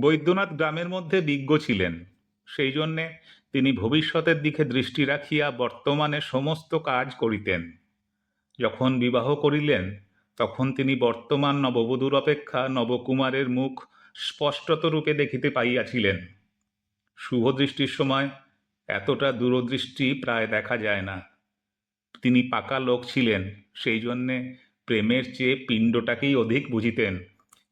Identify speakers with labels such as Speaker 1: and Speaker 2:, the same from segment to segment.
Speaker 1: বৈদ্যনাথ গ্রামের মধ্যে বিজ্ঞ ছিলেন। সেই জন্যে তিনি ভবিষ্যতের দিকে দৃষ্টি রাখিয়া বর্তমানে সমস্ত কাজ করিতেন। যখন বিবাহ করিলেন, তখন তিনি বর্তমান নববধূর অপেক্ষা নবকুমারের মুখ স্পষ্টত রূপে দেখিতে পাইয়াছিলেন। শুভদৃষ্টির সময় এতটা দূরদৃষ্টি প্রায় দেখা যায় না। তিনি পাকা লোক ছিলেন, সেই জন্যে প্রেমের চেয়ে পিণ্ডটাকেই অধিক বুঝিতেন।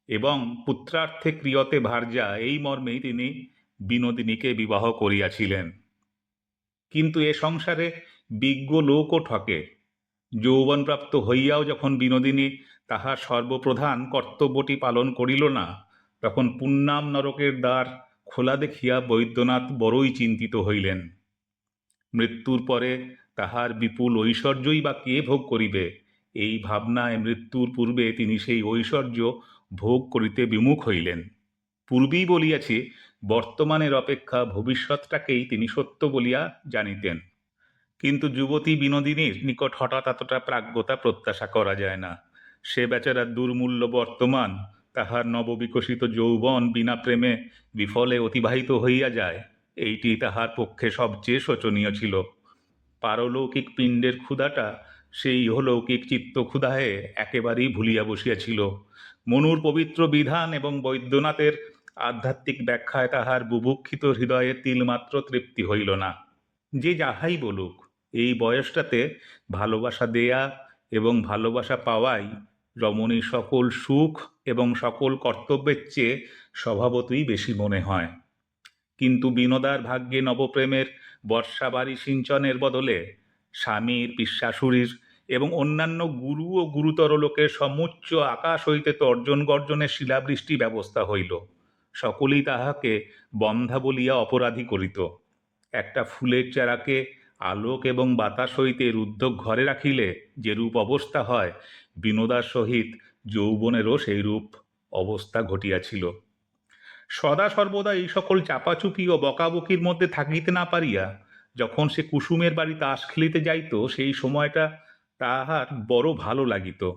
Speaker 1: এবং পুত্রার্থে ক্রিয়তে ভার্যা এই মর্মেই তিনি বিনোদিনীকে বিবাহ করিয়াছিলেন। কিন্তু এ সংসারে বিজ্ঞ লোকও ঠকে। যৌবনপ্রাপ্ত হইয়াও যখন বিনোদিনী তাহার সর্বপ্রধান কর্তব্যটি পালন করিল না, তখন পুণ্যাম নরকের দ্বার খোলা দেখিয়া বৈদ্যনাথ বড়ই চিন্তিত হইলেন। মৃত্যুর পরে তাহার বিপুল ঐশ্বর্যই বা কে ভোগ করিবে, এই ভাবনায় মৃত্যুর পূর্বে তিনি সেই ঐশ্বর্য ভোগ করিতে বিমুখ হইলেন। পূর্বেই বলিয়াছি, বর্তমানের অপেক্ষা ভবিষ্যৎটাকেই তিনি সত্য বলিয়া জানিতেন। কিন্তু যুবতী বিনোদিনীর নিকট হঠাৎ এতটা প্রাজ্ঞতা প্রত্যাশা করা যায় না। সে বেচারা দুর্মূল্য বর্তমান, তাহার নববিকশিত যৌবন বিনা প্রেমে বিফলে অতিবাহিত হইয়া যায়, এইটি তাহার পক্ষে সবচেয়ে শোচনীয় ছিল। পারলৌকিক পিণ্ডের ক্ষুধাটা সেই ইহলৌকিক চিত্ত ক্ষুধাহে একেবারেই ভুলিয়া বসিয়াছিল। মনুর পবিত্র বিধান এবং বৈদ্যনাথের আধ্যাত্মিক ব্যাখ্যায় তাহার বুভুক্ষিত হৃদয়ে তিলমাত্র তৃপ্তি হইল না। যে যাহাই বলুক, এই বয়সটাতে ভালোবাসা দেয়া এবং ভালোবাসা পাওয়াই রমণীর সকল সুখ এবং সকল কর্তব্যের চেয়ে স্বভাবতই বেশি মনে হয়। কিন্তু বিনোদার ভাগ্যে নবপ্রেমের বর্ষাবাড়ি সিঞ্চনের বদলে স্বামীর পিস্বাসুরীর এবং অন্যান্য গুরু ও গুরুতর লোকের সমুচ্চ আকাশ হইতে তর্জন গর্জনের শিলাবৃষ্টি ব্যবস্থা হইল। সকলেই তাহাকে বন্ধা বলিয়া অপরাধী করিত। একটা ফুলের চারাকে আলোক এবং বাতাস হইতে রুদ্ধ ঘরে রাখিলে যেরূপ অবস্থা হয়, বিনোদার সহিত যৌবনেরও সেইরূপ অবস্থা ঘটিয়াছিল। সদা সর্বদা এই সকল চাপাচুপি ও বকাবকির মধ্যে থাকিতে না পারিয়া, যখন সে কুসুমের বাড়ি তাস খেলিতে যাইত, সেই সময়টা তাহার বড় ভালো লাগিত।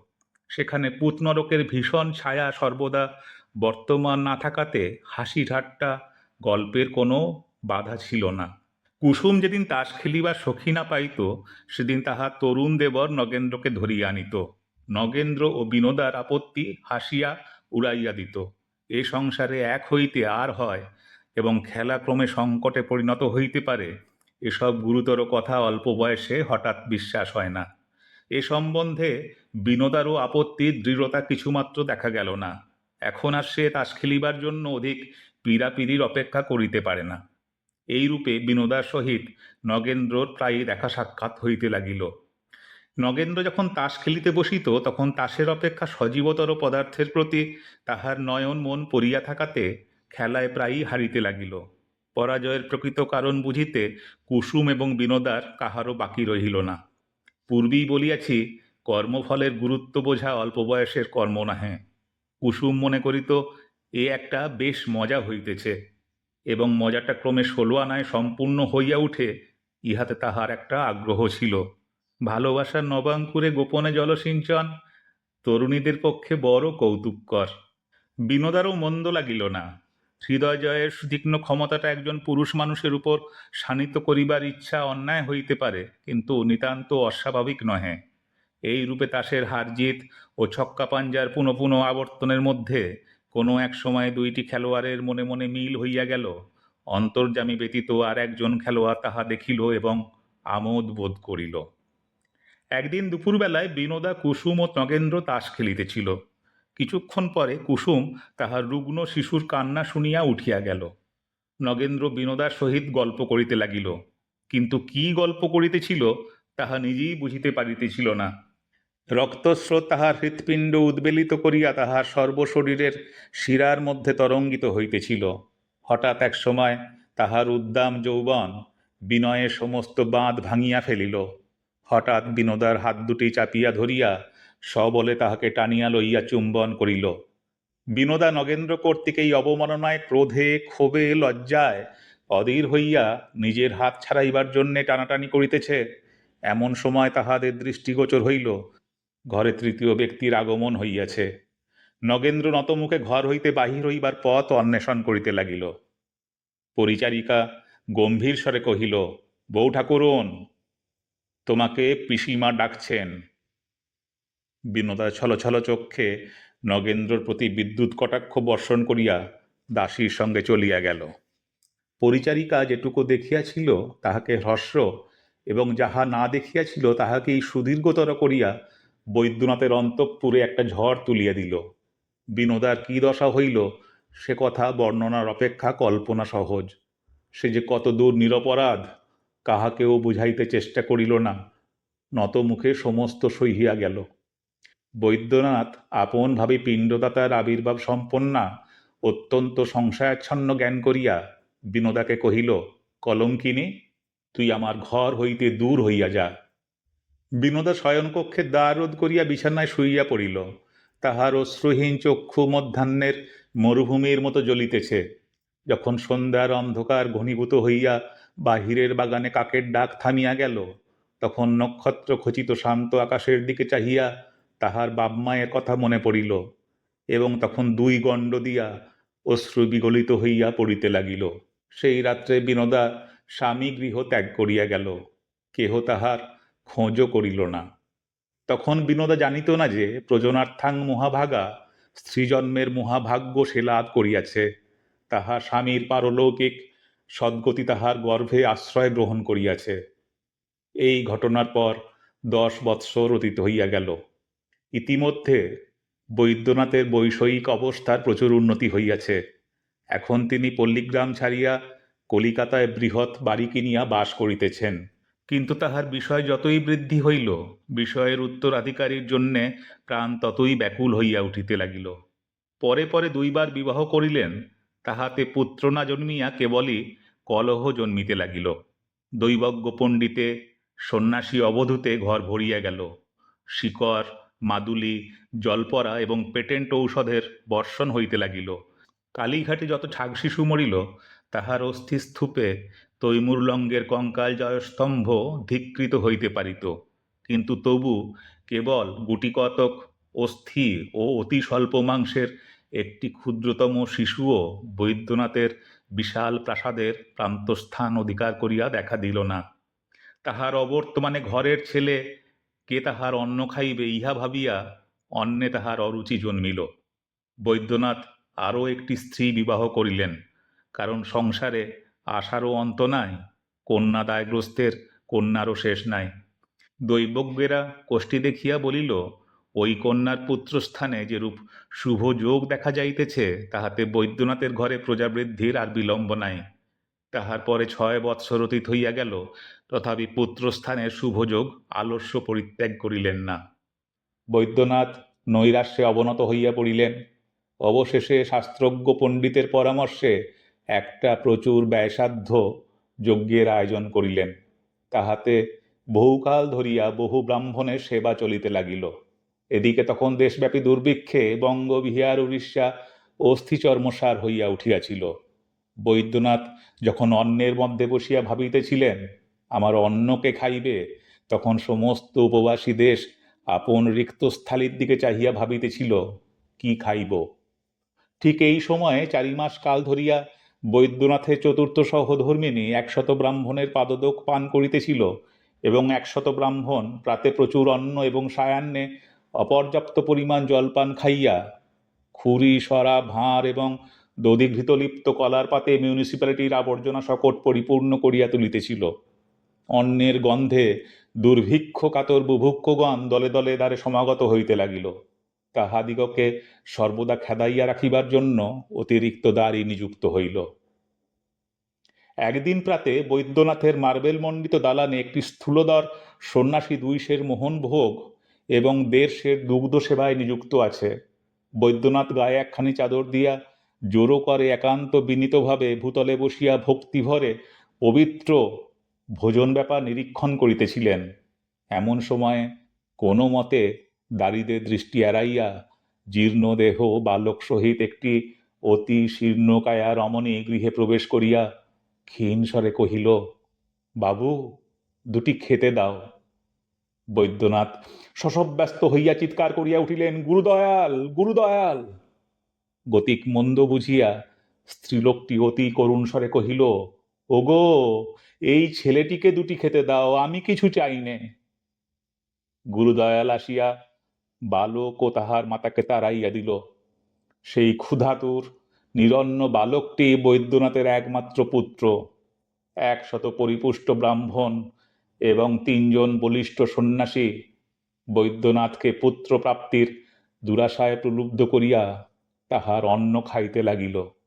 Speaker 1: সেখানে পুতনরকের ভীষণ ছায়া সর্বদা। বর্তমান না থাকাতে হাসি ঠাট্টা গল্পের কোনো বাধা ছিল না। কুসুম যেদিন তাস খেলিবার সখী না পাইত, সেদিন তাহার তরুণ দেবর নগেন্দ্রকে ধরিয়া আনিত। নগেন্দ্র ও বিনোদার আপত্তি হাসিয়া উড়াইয়া দিত। এ সংসারে এক হইতে আর হয় এবং খেলা ক্রমে সংকটে পরিণত হইতে পারে, এসব গুরুতর কথা অল্প বয়সে হঠাৎ বিশ্বাস হয় না। এ সম্বন্ধে বিনোদারও আপত্তির দৃঢ়তা কিছুমাত্র দেখা গেল না। এখন আর সে তাস খেলিবার জন্য অধিক পীড়াপিড়ির অপেক্ষা করিতে পারে না। এইরূপে বিনোদার সহিত নগেন্দ্রর প্রায়ই দেখা সাক্ষাৎ হইতে লাগিল। নগেন্দ্র যখন তাস খেলিতে বসিত, তখন তাসের অপেক্ষা সজীবতর পদার্থের প্রতি তাহার নয়ন মন পড়িয়া থাকাতে খেলায় প্রায়ই হারিতে লাগিল। পরাজয়ের প্রকৃত কারণ বুঝিতে কুসুম এবং বিনোদার কাহারও বাকি রহিল না। পূর্বেই বলিয়াছি, কর্মফলের গুরুত্ব বোঝা অল্প বয়সের কর্ম নাহে। কুসুম মনে করিত, এ একটা বেশ মজা হইতেছে এবং মজাটা ক্রমে ষোলো আনায় সম্পূর্ণ হইয়া উঠে, ইহাতে তাহার একটা আগ্রহ ছিল। ভালোবাসার নবাঙ্কুরে গোপনে জলসিঞ্চন, তরুণীদের পক্ষে বড় কৌতুককর। বিনোদারও মন্দ লাগিল না। হৃদয় জয়ের সুতীক্ষ্ণ ক্ষমতাটা একজন পুরুষ মানুষের উপর শানিত করিবার ইচ্ছা অন্যায় হইতে পারে, কিন্তু নিতান্ত অস্বাভাবিক নহে। এই রূপে তাসের হারজিত ও ছক্কা পাঞ্জার পুনঃ পুনঃ আবর্তনের মধ্যে কোনো এক সময় দুইটি খেলোয়াড়ের মনে মনে মিল হইয়া গেল। অন্তর্জামী ব্যতীত আর একজন খেলোয়াড় তাহা দেখিল এবং আমোদ বোধ করিল। একদিন দুপুরবেলায় বিনোদা কুসুম ও নগেন্দ্র তাস খেলিতেছিল। কিছুক্ষণ পরে কুসুম তাহার রুগ্ন শিশুর কান্না শুনিয়া উঠিয়া গেল। নগেন্দ্র বিনোদার সহিত গল্প করিতে লাগিল। কিন্তু কি গল্প করিতেছিল তাহা নিজেই বুঝিতে পারিতেছিল না। রক্তস্রোত তাহার হৃৎপিণ্ড উদ্বেলিত করিয়া তাহার সর্বশরীরের শিরার মধ্যে তরঙ্গিত হইতেছিল। হঠাৎ এক সময় তাহার উদ্দাম যৌবন বিনয়ে সমস্ত বাঁধ ভাঙিয়া ফেলিল। হঠাৎ বিনোদার হাত দুটি চাপিয়া ধরিয়া সবলে তাহাকে টানিয়া লইয়া চুম্বন করিল। বিনোদা নগেন্দ্র কর্তৃক এই অবমাননায় ক্রোধে, ক্ষোভে, লজ্জায় অধীর হইয়া নিজের হাত ছাড়াইবার জন্যে টানাটানি করিতেছে। এমন সময় তাহাদের দৃষ্টিগোচর হইল। ঘরে তৃতীয় ব্যক্তির আগমন হইয়াছে। নগেন্দ্র নতমুখে ঘর হইতে বাহির হইবার পথ অন্বেষণ করিতে লাগিল। পরিচারিকা গম্ভীর স্বরে কহিল বউ ঠাকুরন তোমাকে পিসিমা ডাকছেন। বিনোদা ছলছল চক্ষে নগেন্দ্রর প্রতি বিদ্যুৎ কটাক্ষ বর্ষণ করিয়া দাসীর সঙ্গে চলিয়া গেল। পরিচারিকা যেটুকু দেখিয়াছিল তাহাকে হ্রস্ব এবং যাহা না দেখিয়াছিল তাহাকেই সুদীর্ঘতর করিয়া বৈদ্যনাথের অন্তঃপুরে একটা ঝড় তুলিয়া দিল। বিনোদার কি দশা হইল সে কথা বর্ণনার অপেক্ষা কল্পনা সহজ। সে যে কত দূর নিরপরাধ, কাহাকেও বুঝাইতে চেষ্টা করিল না। নত মুখে সমস্ত সহিয়া গেল। বৈদ্যনাথ আপনভাবে পিণ্ডদাতার আবির্ভাব সম্পন্না অত্যন্ত সংশয়াচ্ছন্ন জ্ঞান করিয়া বিনোদাকে কহিল, কলঙ্কিনী, তুই আমার ঘর হইতে দূর হইয়া যা। বিনোদা শয়নকক্ষে দ্বার রোধ করিয়া বিছানায় শুইয়া পড়িল। তাহার অশ্রুহীন চক্ষু মধ্যাহ্নের মরুভূমির মতো জ্বলিতেছে। যখন সন্ধ্যার অন্ধকার ঘনীভূত হইয়া বাহিরের বাগানে কাকের ডাক থামিয়া গেল, তখন নক্ষত্র খচিত শান্ত আকাশের দিকে চাহিয়া তাহার বাপমায়ের কথা মনে পড়িল এবং তখন দুই গণ্ড দিয়া অশ্রু বিগলিত হইয়া পড়িতে লাগিল। সেই রাত্রে বিনোদা স্বামী গৃহ ত্যাগ করিয়া গেল, কেহ তাহার খোঁজও করিল না। তখন বিনোদা জানিত না যে প্রজনার্থাং মহাভাগা, স্ত্রীজন্মের মহাভাগ্য সে লাভ করিয়াছে। তাহার স্বামীর পারলৌকিক সদ্গতি তাহার গর্ভে আশ্রয় গ্রহণ করিয়াছে। এই ঘটনার পর দশ বৎসর অতীত হইয়া গেল। ইতিমধ্যে বৈদ্যনাথের বৈষয়িক অবস্থার প্রচুর উন্নতি হইয়াছে। এখন তিনি পল্লীগ্রাম ছাড়িয়া কলিকাতায় বৃহৎ বাড়ি কিনিয়া বাস করিতেছেন। কিন্তু তাহার বিষয় যতই বৃদ্ধি হইল, বিষয়ের উত্তরাধিকারীর জন্যে প্রাণ ততই ব্যাকুল হইয়া উঠিতে লাগিল। পরে পরে দুইবার বিবাহ করিলেন, তাহাতে পুত্র না জন্মিয়া কেবলই কলহ জন্মিতে লাগিল। দৈবজ্ঞ পণ্ডিতে সন্ন্যাসী অবধূতে ঘর ভরিয়া গেল। শিকর মাদুলি, জলপরা এবং পেটেন্ট ঔষধের বর্ষণ হইতে লাগিল। কালীঘাটে যত ছাগ শিশু মরিল, তাহার অস্থিস্তূপে তৈমুরলঙ্গের কঙ্কাল জয়স্তম্ভ ধিকৃত হইতে পারিত। কিন্তু তবু কেবল গুটিকতক অস্থি ও অতি স্বল্প মাংসের একটি ক্ষুদ্রতম শিশুও বৈদ্যনাথের বিশাল প্রাসাদের প্রান্তস্থান অধিকার করিয়া দেখা দিল না। তাহার অবর্তমানে ঘরের ছেলে কে তাহার অন্ন খাইবে ইহা ভাবিয়া অন্নে তাহার অরুচি জন্মিল। বৈদ্যনাথ আরও একটি স্ত্রী বিবাহ করিলেন, কারণ সংসারে আশারও অন্ত নাই, কন্যা দায়গ্রস্তের কন্যারও শেষ নাই। দৈবজ্ঞেরা কোষ্ঠী দেখিয়া বলিল, ওই কন্যার পুত্রস্থানে যেরূপ শুভ যোগ দেখা যাইতেছে, তাহাতে বৈদ্যনাথের ঘরে প্রজাবৃদ্ধির আর বিলম্ব নাই। তাহার পরে ছয় বৎসর অতীত হইয়া গেল তথাপি পুত্রস্থানের শুভযোগ, আলস্য পরিত্যাগ করিলেন না। বৈদ্যনাথ নৈরাশ্যে অবনত হইয়া পড়িলেন। অবশেষে শাস্ত্রজ্ঞ পণ্ডিতের পরামর্শে একটা প্রচুর ব্যয়সাধ্য যজ্ঞের আয়োজন করিলেন। তাহাতে বহুকাল ধরিয়া বহু ব্রাহ্মণের সেবা চলিতে লাগিল। এদিকে তখন দেশব্যাপী দুর্ভিক্ষে বঙ্গ, বিহার, উড়িষ্যা অস্থিচর্মসার হইয়া উঠিয়াছিল। বৈদ্যনাথ যখন অন্যের মধ্যে বসিয়া ভাবিতেছিলেন আমার অন্নকে খাইবে, তখন সমস্ত উপবাসী দেশ আপন রিক্তস্থালির দিকে চাহিয়া ভাবিতেছিল, কি খাইব? ঠিক এই সময়ে চারি মাস কাল ধরিয়া বৈদ্যনাথের চতুর্থ সহধর্মিনী একশত ব্রাহ্মণের পাদদোক পান করিতেছিল এবং একশত ব্রাহ্মণ প্রাতে প্রচুর অন্ন এবং সায়ান্নে অপর্যাপ্ত পরিমাণ জলপান খাইয়া খুরি, সরা, ভাঁড় এবং দধিঘৃতলিপ্ত কলার পাতে মিউনিসিপ্যালিটির আবর্জনা শকট পরিপূর্ণ করিয়া তুলিতেছিল। অন্নের গন্ধে দুর্ভিক্ষ কাতর বুভুক্ষগণ দলে দলে দ্বারে সমাগত হইতে লাগিল। তাহাদিগকে সর্বদা খেদাইয়া রাখিবার জন্য অতিরিক্ত দ্বারই নিযুক্ত হইল। একদিন প্রাতে বৈদ্যনাথের মার্বেল মণ্ডিত দালানে একটি স্থূলদর সন্ন্যাসী দুই সের মোহন ভোগ এবং দেড় সের দুগ্ধ সেবায় নিযুক্ত আছে। বৈদ্যনাথ গায়ে একখানি চাদর দিয়া জোরো করে একান্ত বিনীতভাবে ভূতলে বসিয়া ভক্তিভরে পবিত্র ভোজন ব্যাপার নিরীক্ষণ করিতেছিলেন। এমন সময়ে কোনো মতে দারিদের দৃষ্টি এড়াইয়া জীর্ণদেহ বালক সহিত একটি অতি শীর্ণকায়া রমণী গৃহে প্রবেশ করিয়া ক্ষীণ স্বরে কহিল, বাবু, দুটি খেতে দাও। বৈদ্যনাথ শশব্যস্ত হইয়া চিৎকার করিয়া উঠিলেন, গুরুদয়াল গুরুদয়াল! গতিক মন্দ বুঝিয়া স্ত্রীলোকটি অতি করুণ স্বরে কহিল, ওগো এই ছেলেটিকে দুটি খেতে দাও, আমি কিছু চাই নে। গুরুদয়াল আসিয়া বালক ও তাহার মাতাকে তাড়াইয়া দিল। সেই ক্ষুধাতুর, নিরন্ন বালকটি বৈদ্যনাথের একমাত্র পুত্র। একশত পরিপুষ্ট ব্রাহ্মণ এবং তিনজন বলিষ্ঠ সন্ন্যাসী বৈদ্যনাথকে পুত্র প্রাপ্তির দুরাশায় প্রলুব্ধ করিয়া তাহার অন্ন খাইতে লাগিল।